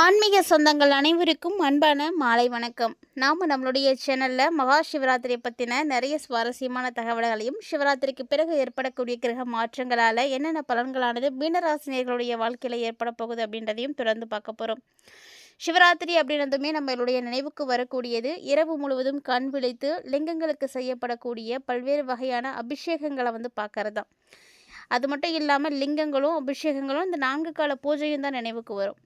ஆன்மீக சொந்தங்கள் அனைவருக்கும் அன்பான மாலை வணக்கம். நாம் நம்மளுடைய சேனலில் மகா சிவராத்திரி பற்றின நிறைய சுவாரஸ்யமான தகவல்களையும் சிவராத்திரிக்கு பிறகு ஏற்படக்கூடிய கிரக மாற்றங்களால் என்னென்ன பலன்களானது மீனராசினியர்களுடைய வாழ்க்கையில் ஏற்பட போகுது அப்படின்றதையும் தொடர்ந்து பார்க்க போகிறோம் சிவராத்திரி அப்படின்றதுமே நம்மளுடைய நினைவுக்கு வரக்கூடியது இரவு முழுவதும் கண் விழித்து லிங்கங்களுக்கு செய்யப்படக்கூடிய பல்வேறு வகையான அபிஷேகங்களை வந்து பார்க்கறது தான் அது மட்டும் இல்லாமல் லிங்கங்களும் அபிஷேகங்களும் இந்த நான்கு கால பூஜையும் தான் நினைவுக்கு வரும்.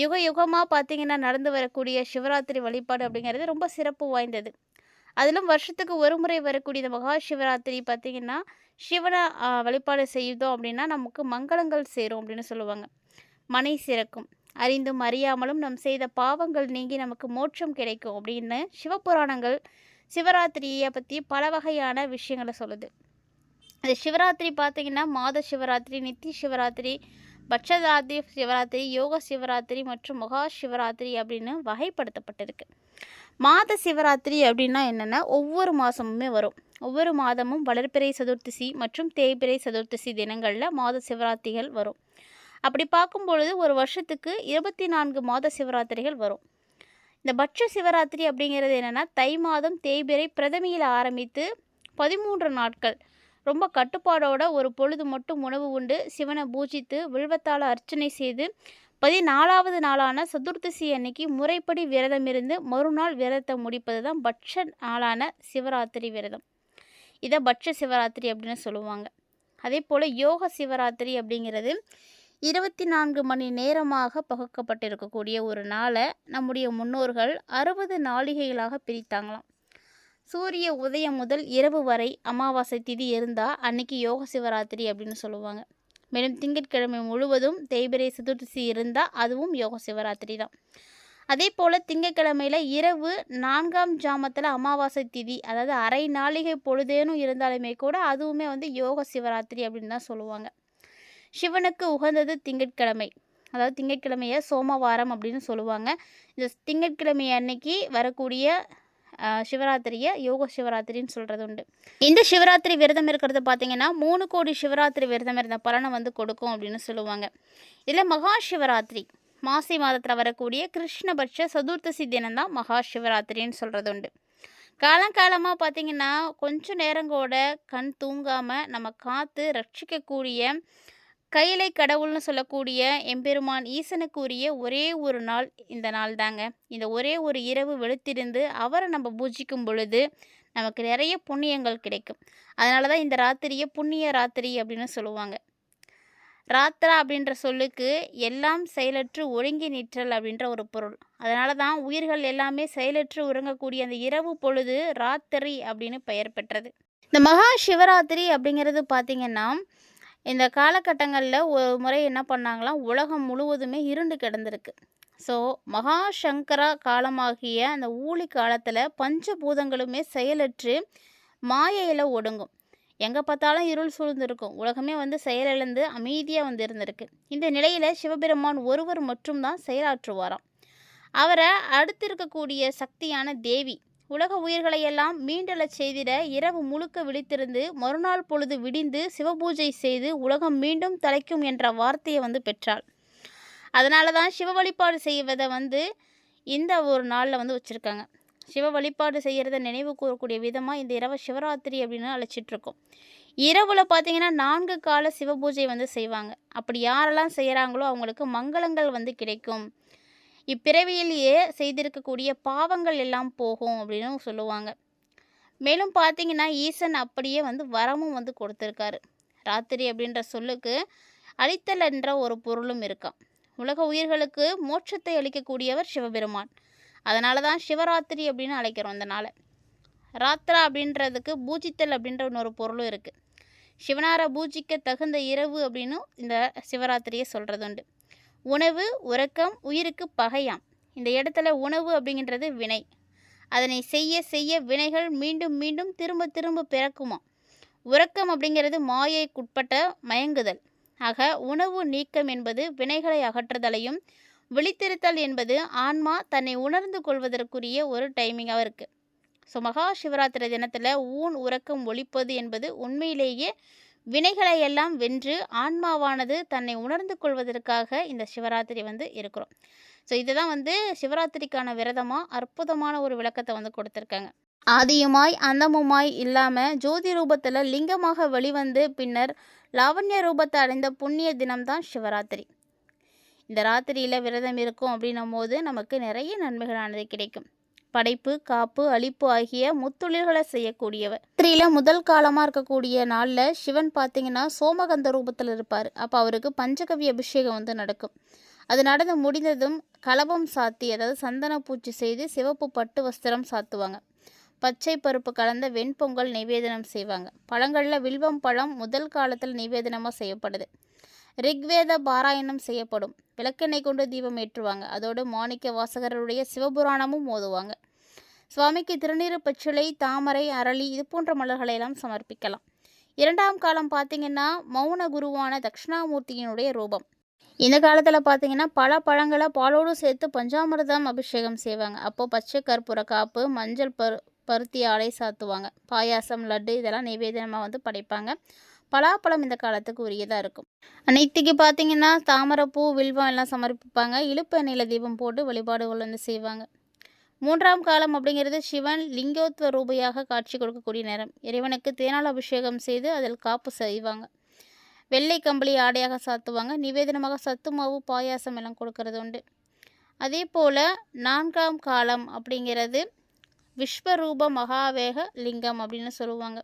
யுக யுகமாக பார்த்தீங்கன்னா நடந்து வரக்கூடிய சிவராத்திரி வழிபாடு அப்படிங்கிறது ரொம்ப சிறப்பு வாய்ந்தது. அதிலும் வருஷத்துக்கு ஒரு முறை வரக்கூடிய இந்த மகா சிவராத்திரி பார்த்திங்கன்னா சிவனை வழிபாடு செய்தோம் அப்படின்னா நமக்கு மங்களங்கள் சேரும் அப்படின்னு சொல்லுவாங்க. மனை சிறக்கும். அறிந்தும் அறியாமலும் நம் செய்த பாவங்கள் நீங்கி நமக்கு மோட்சம் கிடைக்கும் அப்படின்னு சிவபுராணங்கள் சிவராத்திரியை பற்றி பல வகையான விஷயங்களை சொல்லுது. இந்த சிவராத்திரி பார்த்தீங்கன்னா மாத சிவராத்திரி நித்தி சிவராத்திரி பட்சதாதி சிவராத்திரி யோக சிவராத்திரி மற்றும் மகா சிவராத்திரி அப்படின்னு வகைப்படுத்தப்பட்டிருக்கு. மாத சிவராத்திரி அப்படின்னா என்னென்னா ஒவ்வொரு மாதமுமே வரும். ஒவ்வொரு மாதமும் வளர்பிறை சதுர்த்தசி மற்றும் தேய்பிறை சதுர்த்தசி தினங்களில் மாத சிவராத்திரிகள் வரும். அப்படி பார்க்கும் பொழுது ஒரு வருஷத்துக்கு இருபத்தி நான்கு மாத சிவராத்திரிகள் வரும். இந்த பட்ச சிவராத்திரி அப்படிங்கிறது என்னென்னா தை மாதம் தேய்பிறை பிரதமியில் ஆரம்பித்து பதிமூன்று நாட்கள் ரொம்ப கட்டுப்பாடோட ஒரு பொழுது மட்டும் உணவு உண்டு. சிவனை பூஜித்து வில்வத்தால் அர்ச்சனை செய்து பதினாலாவது நாளான சதுர்த்தசி அன்னைக்கு முறைப்படி விரதம் இருந்து மறுநாள் விரதத்தை முடிப்பது தான் பட்ச நாளான சிவராத்திரி விரதம். இதை பட்ச சிவராத்திரி அப்படின்னு சொல்லுவாங்க. அதே போல் யோக சிவராத்திரி அப்படிங்கிறது இருபத்தி நான்கு மணி நேரமாக பகுக்கப்பட்டிருக்கக்கூடிய ஒரு நாளை நம்முடைய முன்னோர்கள் அறுபது நாளிகைகளாக பிரித்தாங்களாம். சூரிய உதயம் முதல் இரவு வரை அமாவாசை திதி இருந்தால் அன்னைக்கு யோக சிவராத்திரி அப்படின்னு சொல்லுவாங்க. மேலும் திங்கட்கிழமை முழுவதும் தேய்பிரை சதுர்த்தி இருந்தால் அதுவும் யோக சிவராத்திரி தான். அதே போல் திங்கட்கிழமையில் இரவு நான்காம் ஜாமத்தில் அமாவாசை திதி அதாவது அரை நாளிகை பொழுதேனும் இருந்தாலுமே கூட அதுவுமே வந்து யோக சிவராத்திரி அப்படின்னு தான் சொல்லுவாங்க. சிவனுக்கு உகந்தது திங்கட்கிழமை. அதாவது திங்கட்கிழமையை சோமவாரம் அப்படின்னு சொல்லுவாங்க. இந்த திங்கட்கிழமை அன்னைக்கு வரக்கூடிய சிவராத்திரியை யோக சிவராத்திரின்னு சொல்கிறது உண்டு. இந்த சிவராத்திரி விரதம் இருக்கிறது பார்த்தீங்கன்னா மூணு கோடி சிவராத்திரி விரதம் இருந்த பலனை வந்து கொடுக்கும் அப்படின்னு சொல்லுவாங்க. இதில் மகா சிவராத்திரி மாசி மாதத்தில் வரக்கூடிய கிருஷ்ணபட்ச சதுர்த்தசி தினம்தான் மகா சிவராத்திரின்னு சொல்கிறது உண்டு. காலங்காலமாக பார்த்தீங்கன்னா கொஞ்சம் நேரங்கூட கண் தூங்காமல் நம்ம காத்து ரட்சிக்கக்கூடிய கையிலை கடவுள்னு சொல்லக்கூடிய எம்பெருமான் ஈசனுக்குரிய ஒரே ஒரு நாள் இந்த நாள் தாங்க. இந்த ஒரே ஒரு இரவு வெளுத்திருந்து அவரை நம்ம பூஜிக்கும் பொழுது நமக்கு நிறைய புண்ணியங்கள் கிடைக்கும். அதனால தான் இந்த ராத்திரியை புண்ணிய ராத்திரி அப்படின்னு சொல்லுவாங்க. ராத்திரா அப்படின்ற சொல்லுக்கு எல்லாம் செயலற்று ஒழுங்கி நிற்றல் அப்படின்ற ஒரு பொருள். அதனால தான் உயிர்கள் எல்லாமே செயலற்று உறங்கக்கூடிய அந்த இரவு பொழுது ராத்திரி அப்படின்னு பெயர் பெற்றது. இந்த மகா சிவராத்திரி அப்படிங்கிறது பார்த்திங்கன்னா இந்த காலகட்டங்களில் ஒரு முறை என்ன பண்ணாங்களாம் உலகம் முழுவதுமே இருண்டு கிடந்திருக்கு. ஸோ மகா சங்கரா காலமாகிய அந்த ஊழி காலத்தில் பஞ்சபூதங்களுமே செயலற்று மாயையில் ஒடுங்கும். எங்கே பார்த்தாலும் இருள் சூழ்ந்திருக்கும். உலகமே வந்து செயலிழந்து அமைதியாக வந்து இருந்திருக்கு இந்த நிலையில் சிவபெருமான் ஒருவர் மட்டும்தான் செயலாற்றுவாராம். அவரை அடுத்து இருக்கக்கூடிய சக்தியான தேவி உலக உயிர்களையெல்லாம் மீண்டெழச் செய்திட இரவு முழுக்க விழித்திருந்து மறுநாள் பொழுது விடிந்து சிவபூஜை செய்து உலகம் மீண்டும் தலைக்கும் என்ற வார்த்தையை வந்து பெற்றாள். அதனால தான் சிவ வழிபாடு செய்வதை வந்து இந்த ஒரு நாளில் வந்து வச்சுருக்காங்க. சிவ வழிபாடு செய்கிறத நினைவு கூறக்கூடிய விதமாக இந்த இரவு சிவராத்திரி அப்படின்னு அழைச்சிட்ருக்கோம். இரவில் பார்த்தீங்கன்னா நான்கு கால சிவபூஜை வந்து செய்வாங்க. அப்படி யாரெல்லாம் செய்கிறாங்களோ அவங்களுக்கு மங்களங்கள் வந்து கிடைக்கும். இப்பிறவியிலேயே செய்திருக்கக்கூடிய பாவங்கள் எல்லாம் போகும் அப்படின்னு சொல்லுவாங்க. மேலும் பார்த்தீங்கன்னா ஈசன் அப்படியே வந்து வரமும் வந்து கொடுத்துருக்காரு. ராத்திரி அப்படின்ற சொல்லுக்கு அழித்தல் என்ற ஒரு பொருளும் இருக்கான் உலக உயிர்களுக்கு மோட்சத்தை அளிக்கக்கூடியவர் சிவபெருமான். அதனால தான் சிவராத்திரி அப்படின்னு அழைக்கிறோம் அந்த நாளை. ராத்திரா அப்படின்றதுக்கு பூஜித்தல் அப்படின்ற இன்னொரு பொருளும் இருக்குது சிவனாரை பூஜிக்க தகுந்த இரவு அப்படின்னு இந்த சிவராத்திரியை சொல்கிறது உண்டு உணவு உறக்கம் உயிருக்கு பகையாம். இந்த இடத்துல உணவு அப்படிங்கிறது வினை. அதனை செய்ய செய்ய வினைகள் மீண்டும் மீண்டும் திரும்ப திரும்ப பிறக்குமா உறக்கம் அப்படிங்கிறது மாயைக்குட்பட்ட மயங்குதல். ஆக உணவு நீக்கம் என்பது வினைகளை அகற்றுதலையும் விழித்திருத்தல் என்பது ஆன்மா தன்னை உணர்ந்து கொள்வதற்குரிய ஒரு டைமிங்காக இருக்குது ஸோ மகா சிவராத்திரி தினத்தில் ஊன் உறக்கம் ஒழிப்பது என்பது உண்மையிலேயே வினைகளை எல்லாம் வென்று ஆன்மாவானது தன்னை உணர்ந்து கொள்வதற்காக இந்த சிவராத்திரி வந்து இருக்கிறோம். ஸோ இதுதான் வந்து சிவராத்திரிக்கான விரதமாக அற்புதமான ஒரு விளக்கத்தை வந்து கொடுத்துருக்காங்க. ஆதியுமாய் அந்தமுமாய் இல்லாமல் ஜோதி ரூபத்தில் லிங்கமாக வெளிவந்து பின்னர் லாவண்ய ரூபத்தை அடைந்த புண்ணிய தினம்தான் சிவராத்திரி. இந்த ராத்திரியில் விரதம் இருக்கும் அப்படின்னும் போது நமக்கு நிறைய நன்மைகளானது கிடைக்கும். படைப்பு காப்பு அழிப்பு ஆகிய முத்தொழில்களை செய்யக்கூடியவர். ராத்திரியில் முதல் காலமாக இருக்கக்கூடிய நாளில் சிவன் பார்த்தீங்கன்னா சோமகந்த ரூபத்தில் இருப்பார். அப்போ அவருக்கு பஞ்சகவி அபிஷேகம் வந்து நடக்கும். அது நடந்து முடிந்ததும் கலபம் சாத்தி அதாவது சந்தன பூச்சி செய்து சிவப்பு பட்டு வஸ்திரம் சாத்துவாங்க. பச்சை பருப்பு கலந்த வெண்பொங்கல் நிவேதனம் செய்வாங்க. பழங்களில் வில்வம் பழம் முதல் காலத்தில் நிவேதனமாக செய்யப்படுது. ரிக்வேத பாராயணம் செய்யப்படும். விளக்கெண்ணெய் கொண்டு தீபம் ஏற்றுவாங்க. அதோடு மாணிக்க வாசகருடைய சிவபுராணமும் ஓதுவாங்க சுவாமிக்கு திருநீறு பச்சிலை தாமரை அரளி இது போன்ற மலர்களை எல்லாம் சமர்ப்பிக்கலாம். இரண்டாம் காலம் பார்த்தீங்கன்னா மௌன குருவான தட்சிணாமூர்த்தியினுடைய ரூபம். இந்த காலத்தில் பார்த்தீங்கன்னா பல பழங்களை பாலோடு சேர்த்து பஞ்சாமிர்தம் அபிஷேகம் செய்வாங்க. அப்போது பச்சை கற்பூர காப்பு மஞ்சள் பரு பருத்தி ஆலை சாத்துவாங்க. பாயாசம் லட்டு இதெல்லாம் நிவேதனமாக வந்து படைப்பாங்க. பலாப்பழம் இந்த காலத்துக்கு உரியதாக இருக்கும். அனைத்துக்கு பார்த்தீங்கன்னா தாமரைப்பூ வில்வம் எல்லாம் சமர்ப்பிப்பாங்க. இழுப்பு நில தீபம் போட்டு வழிபாடுகள் வந்து செய்வாங்க. மூன்றாம் காலம் அப்படிங்கிறது சிவன் லிங்கோத்வ ரூபையாக காட்சி கொடுக்கக்கூடிய நேரம். இறைவனுக்கு தேனால் அபிஷேகம் செய்து அதில் காப்பு செய்வாங்க. வெள்ளை கம்பளி ஆடையாக சாத்துவாங்க. நிவேதனமாக சத்து மாவு பாயாசம் எல்லாம் கொடுக்கறது உண்டு. அதே போல் நான்காம் காலம் அப்படிங்கிறது விஸ்வரூப மகாவேக லிங்கம் அப்படின்னு சொல்லுவாங்க.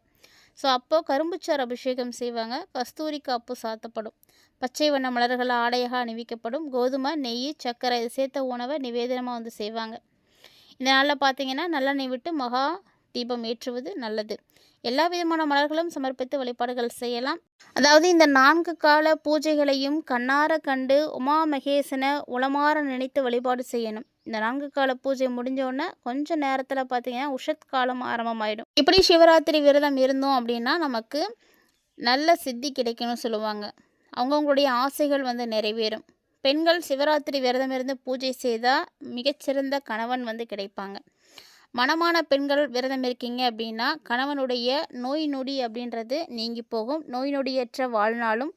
ஸோ அப்போது கரும்புச்சார் அபிஷேகம் செய்வாங்க. கஸ்தூரி காப்பு சாத்தப்படும். பச்சை வண்ண மலர்கள் ஆடையாக அணிவிக்கப்படும். கோதுமை நெய் சர்க்கரை சேர்த்த உணவை நிவேதனமாக வந்து செய்வாங்க. இதனால் நாளில் பார்த்தீங்கன்னா நல்லெண்ணெய் விட்டு மகா தீபம் ஏற்றுவது நல்லது. எல்லா விதமான மலர்களும் சமர்ப்பித்து வழிபாடுகள் செய்யலாம். அதாவது இந்த நான்கு கால பூஜைகளையும் கண்ணார கண்டு உமா மகேசனை உளமாற நினைத்து வழிபாடு செய்யணும். இந்த நான்கு கால பூஜை முடிஞ்சோடனே கொஞ்சம் நேரத்தில் பார்த்தீங்கன்னா உஷத் காலம் ஆரம்பமாயிடும். இப்படி சிவராத்திரி விரதம் இருந்தோம் அப்படின்னா நமக்கு நல்ல சித்தி கிடைக்கும்னு சொல்லுவாங்க. அவங்கவுங்களுடைய ஆசைகள் வந்து நிறைவேறும். பெண்கள் சிவராத்திரி விரதம் இருந்து பூஜை செய்தால் மிகச்சிறந்த கணவன் வந்து கிடைப்பாங்க. மணமான பெண்கள் விரதம் இருக்கீங்க அப்படின்னா கணவனுடைய நோய் நொடி அப்படின்றது நீங்கி போகும். நோய் நொடியற்ற வாழ்நாளும்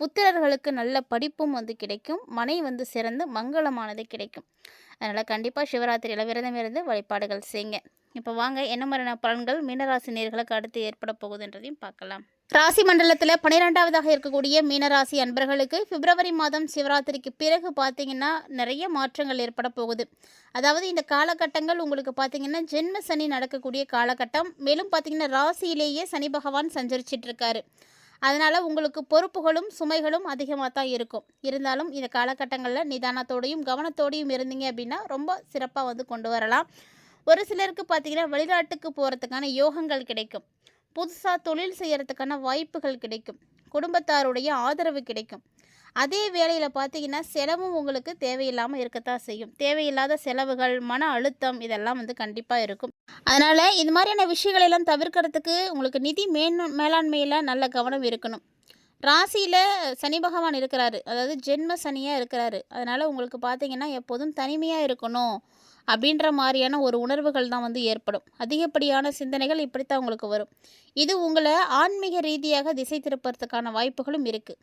புத்திரர்களுக்கு நல்ல படிப்பும் வந்து கிடைக்கும். மனை வந்து சிறந்து மங்களமானது கிடைக்கும். அதனால் கண்டிப்பாக சிவராத்திரியில் விரதம் இருந்து வழிபாடுகள் செய்யுங்க. இப்போ வாங்க என்ன மாதிரியான பலன்கள் மீனராசி நேர்களுக்கு அடுத்து ஏற்பட போகுதுன்றதையும் பார்க்கலாம். ராசி மண்டலத்தில் பன்னிரெண்டாவதாக இருக்கக்கூடிய மீனராசி அன்பர்களுக்கு பிப்ரவரி மாதம் சிவராத்திரிக்கு பிறகு பார்த்தீங்கன்னா நிறைய மாற்றங்கள் ஏற்பட போகுது. அதாவது இந்த காலகட்டங்கள் உங்களுக்கு பார்த்தீங்கன்னா ஜென்ம சனி நடக்கக்கூடிய காலகட்டம். மேலும் பார்த்தீங்கன்னா ராசியிலேயே சனி பகவான் சஞ்சரிச்சிட்டு இருக்காரு அதனால் உங்களுக்கு பொறுப்புகளும் சுமைகளும் அதிகமாக தான் இருக்கும். இருந்தாலும் இந்த காலகட்டங்களில் நிதானத்தோடையும் கவனத்தோடையும் இருந்தீங்க அப்படின்னா ரொம்ப சிறப்பாக வந்து கொண்டு வரலாம். ஒரு சிலருக்கு பார்த்தீங்கன்னா வெளிநாட்டுக்கு போகிறதுக்கான யோகங்கள் கிடைக்கும். புதுசாக தொழில் செய்கிறதுக்கான வாய்ப்புகள் கிடைக்கும். குடும்பத்தாருடைய ஆதரவு கிடைக்கும். அதே வேளையில் பார்த்தீங்கன்னா செலவும் உங்களுக்கு தேவையில்லாமல் இருக்கத்தான் செய்யும். தேவையில்லாத செலவுகள் மன அழுத்தம் இதெல்லாம் வந்து கண்டிப்பாக இருக்கும். அதனால் இது மாதிரியான விஷயங்கள் எல்லாம் தவிர்க்கிறதுக்கு உங்களுக்கு நிதி மேன் மேலாண்மையில் நல்ல கவனம் இருக்கணும். ராசியில் சனி பகவான் இருக்கிறாரு. அதாவது ஜென்ம சனியாக இருக்கிறாரு. அதனால் உங்களுக்கு பார்த்தீங்கன்னா எப்போதும் தனிமையாக இருக்கணும். அப்படின்ற மாதிரியான ஒரு உணர்வுகள் தான் வந்து ஏற்படும். அதிகப்படியான சிந்தனைகள் இப்படித்தான் உங்களுக்கு வரும். இது உங்களை ஆன்மீக ரீதியாக திசை திருப்பறதுக்கான வாய்ப்புகளும் இருக்குது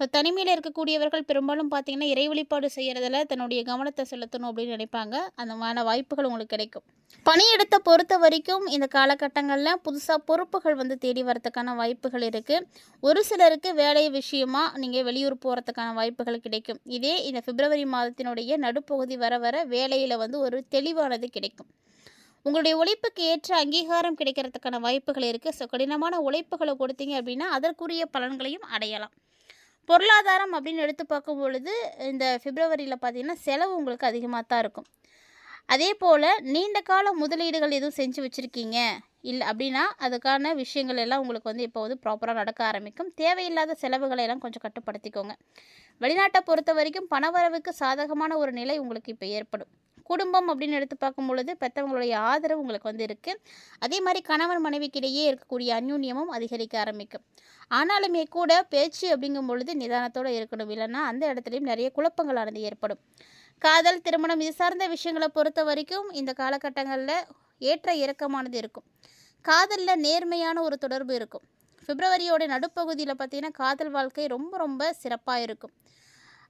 ஸோ தனிமையில் இருக்கக்கூடியவர்கள் பெரும்பாலும் பார்த்தீங்கன்னா இறை வழிபாடு செய்கிறதுல தன்னுடைய கவனத்தை செலுத்தணும் அப்படின்னு நினைப்பாங்க. அந்த மாதிரி வாய்ப்புகள் உங்களுக்கு கிடைக்கும். பணியிடத்தை பொறுத்த வரைக்கும் இந்த காலகட்டங்களில் புதுசாக பொறுப்புகள் வந்து தேடி வரதுக்கான வாய்ப்புகள் இருக்குது ஒரு சிலருக்கு வேலை விஷயமா நீங்கள் வெளியூர் போகிறதுக்கான வாய்ப்புகள் கிடைக்கும். இதே இந்த பிப்ரவரி மாதத்தினுடைய நடுப்பகுதி வர வர வேலையில் வந்து ஒரு தெளிவானது கிடைக்கும். உங்களுடைய உழைப்புக்கு ஏற்ற அங்கீகாரம் கிடைக்கிறதுக்கான வாய்ப்புகள் இருக்குது ஸோ கடினமான உழைப்புகளை கொடுத்தீங்க அப்படின்னா அதற்குரிய பலன்களையும் அடையலாம். பொருளாதாரம் அப்படின்னு எடுத்து பார்க்கும் பொழுது இந்த பிப்ரவரியில் பார்த்தீங்கன்னா செலவு உங்களுக்கு அதிகமாக தான் இருக்கும். அதே போல் நீண்ட கால முதலீடுகள் எதுவும் செஞ்சு வச்சுருக்கீங்க? இல்லை அப்படின்னா அதுக்கான விஷயங்கள் எல்லாம் உங்களுக்கு வந்து இப்போ வந்து ப்ராப்பராக நடக்க ஆரம்பிக்கும். தேவையில்லாத செலவுகளை எல்லாம் கொஞ்சம் கட்டுப்படுத்திக்கோங்க. வெளிநாட்டை பொறுத்த வரைக்கும் பணவரவுக்கு சாதகமான ஒரு நிலை உங்களுக்கு இப்போ ஏற்படும். குடும்பம் அப்படின்னு எடுத்து பார்க்கும் பொழுது பெற்றவங்களுடைய ஆதரவு உங்களுக்கு வந்து இருக்குது அதே மாதிரி கணவன் மனைவிக்கிடையே இருக்கக்கூடிய அந்யூன்யமும் அதிகரிக்க ஆரம்பிக்கும். ஆனாலுமே கூட பேச்சு அப்படிங்கும் பொழுது நிதானத்தோடு இருக்கணும். இல்லைன்னா அந்த இடத்துலையும் நிறைய குழப்பங்களானது ஏற்படும். காதல் திருமணம் இது சார்ந்த விஷயங்களை பொறுத்த வரைக்கும் இந்த காலகட்டங்களில் ஏற்ற இறக்கமானது இருக்கும். காதலில் நேர்மையான ஒரு தொடர்பு இருக்கும். பிப்ரவரியோட நடுப்பகுதியில் பார்த்தீங்கன்னா காதல் வாழ்க்கை ரொம்ப ரொம்ப சிறப்பாக இருக்கும்.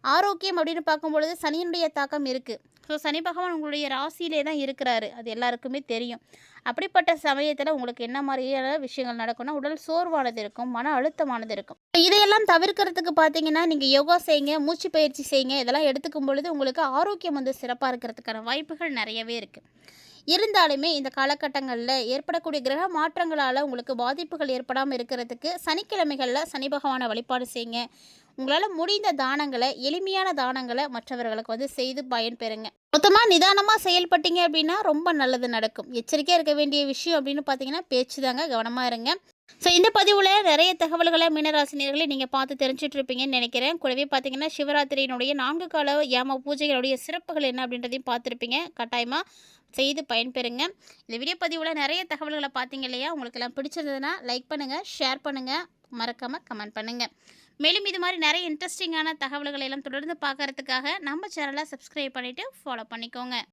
ஆரோக்கியம் அப்படின்னு பார்க்கும்பொழுது சனியினுடைய தாக்கம் இருக்குது ஸோ சனி பகவான் உங்களுடைய ராசியிலே தான் இருக்கிறாரு. அது எல்லாருக்குமே தெரியும். அப்படிப்பட்ட சமயத்தில் உங்களுக்கு என்ன மாதிரியான விஷயங்கள் நடக்கும்னா உடல் சோர்வானது இருக்கும் மன அழுத்தமானது இருக்கும். இதையெல்லாம் தவிர்க்கிறதுக்கு பார்த்தீங்கன்னா நீங்கள் யோகா செய்யுங்க மூச்சு பயிற்சி செய்யுங்க இதெல்லாம் எடுத்துக்கும் பொழுது உங்களுக்கு ஆரோக்கியம் வந்து சிறப்பாக இருக்கிறதுக்கான வாய்ப்புகள் நிறையவே இருக்குது இருந்தாலுமே இந்த காலகட்டங்களில் ஏற்படக்கூடிய கிரக மாற்றங்களால் உங்களுக்கு பாதிப்புகள் ஏற்படாமல் இருக்கிறதுக்கு சனிக்கிழமைகளில் சனி பகவானை வழிபாடு செய்யுங்க. உங்களால் முடிந்த தானங்களை எளிமையான தானங்களை மற்றவர்களுக்கு வந்து செய்து பயன்பெறுங்க. மொத்தமாக நிதானமாக செயல்பட்டீங்க அப்படின்னா ரொம்ப நல்லது நடக்கும். எச்சரிக்கையாக இருக்க வேண்டிய விஷயம் அப்படின்னு பார்த்தீங்கன்னா பேச்சு தாங்க கவனமாக இருங்க. ஸோ இந்த பதிவில் நிறைய தகவல்களை மீனராசினியர்களை நீங்கள் பார்த்து தெரிஞ்சுட்டு இருப்பீங்கன்னு நினைக்கிறேன். கூடவே பார்த்தீங்கன்னா சிவராத்திரியினுடைய நான்கு கால யாம பூஜைகளுடைய சிறப்புகள் என்ன அப்படின்றதையும் பார்த்துருப்பீங்க. கட்டாயமாக செய்து பயன்பெறுங்க. இந்த வீடியோ பதிவில் நிறைய தகவல்களை பார்த்தீங்க இல்லையா? உங்களுக்கு எல்லாம் பிடிச்சிருந்ததுன்னா லைக் பண்ணுங்கள் ஷேர் பண்ணுங்கள் மறக்காமல் கமெண்ட் பண்ணுங்கள் மேலும் இது மாதிரி நிறைய இன்ட்ரெஸ்டிங்கான தகவல்களை எல்லாம் தொடர்ந்து பார்க்கறதுக்காக நம்ம சேனலை சப்ஸ்கிரைப் பண்ணிவிட்டு ஃபாலோ பண்ணிக்கோங்க.